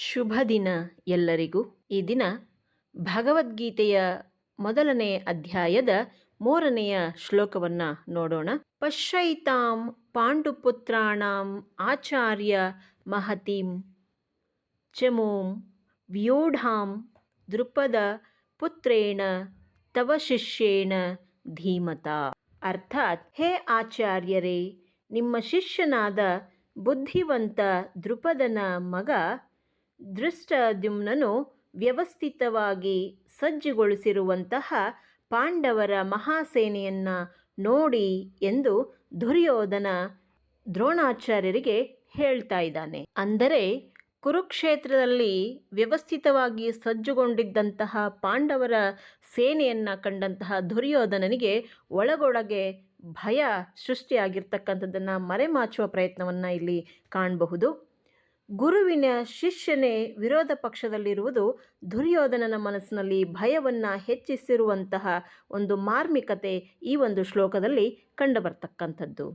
ಶುಭ ದಿನ ಎಲ್ಲರಿಗೂ. ಈ ದಿನ ಭಗವದ್ಗೀತೆಯ ಮೊದಲನೇ ಅಧ್ಯಾಯದ ಮೂರನೆಯ ಶ್ಲೋಕವನ್ನು ನೋಡೋಣ. ಪಶ್ಯೈತಾಂ ಪಾಂಡುಪುತ್ರಾಣಾಂ ಆಚಾರ್ಯ ಮಹತೀಂ ಚಮೂಂ ವ್ಯೂಢಾಂ ದೃಪದ ಪುತ್ರೇಣ ತವ ಶಿಷ್ಯೇಣ ಧೀಮತ. ಅರ್ಥಾತ್, ಹೇ ಆಚಾರ್ಯರೇ, ನಿಮ್ಮ ಶಿಷ್ಯನಾದ ಬುದ್ಧಿವಂತ ದೃಪದನ ಮಗ ದೃಷ್ಟದ್ಯುಮ್ನನು ವ್ಯವಸ್ಥಿತವಾಗಿ ಸಜ್ಜುಗೊಳಿಸಿರುವಂತಹ ಪಾಂಡವರ ಮಹಾಸೇನೆಯನ್ನು ನೋಡಿ ಎಂದು ದುರ್ಯೋಧನ ದ್ರೋಣಾಚಾರ್ಯರಿಗೆ ಹೇಳ್ತಾ ಇದ್ದಾನೆ. ಅಂದರೆ ಕುರುಕ್ಷೇತ್ರದಲ್ಲಿ ವ್ಯವಸ್ಥಿತವಾಗಿ ಸಜ್ಜುಗೊಂಡಿದ್ದಂತಹ ಪಾಂಡವರ ಸೇನೆಯನ್ನು ಕಂಡಂತಹ ದುರ್ಯೋಧನನಿಗೆ ಒಳಗೊಳಗೆ ಭಯ ಸೃಷ್ಟಿಯಾಗಿರ್ತಕ್ಕಂಥದ್ದನ್ನು ಮರೆಮಾಚುವ ಪ್ರಯತ್ನವನ್ನು ಇಲ್ಲಿ ಕಾಣಬಹುದು. ಗುರುವಿನ ಶಿಷ್ಯನೇ ವಿರೋಧ ಪಕ್ಷದಲ್ಲಿರುವುದು ದುರ್ಯೋಧನನ ಮನಸ್ಸಿನಲ್ಲಿ ಭಯವನ್ನು ಹೆಚ್ಚಿಸಿರುವಂತಹ ಒಂದು ಮಾರ್ಮಿಕತೆ ಈ ಒಂದು ಶ್ಲೋಕದಲ್ಲಿ ಕಂಡುಬರ್ತಕ್ಕಂಥದ್ದು.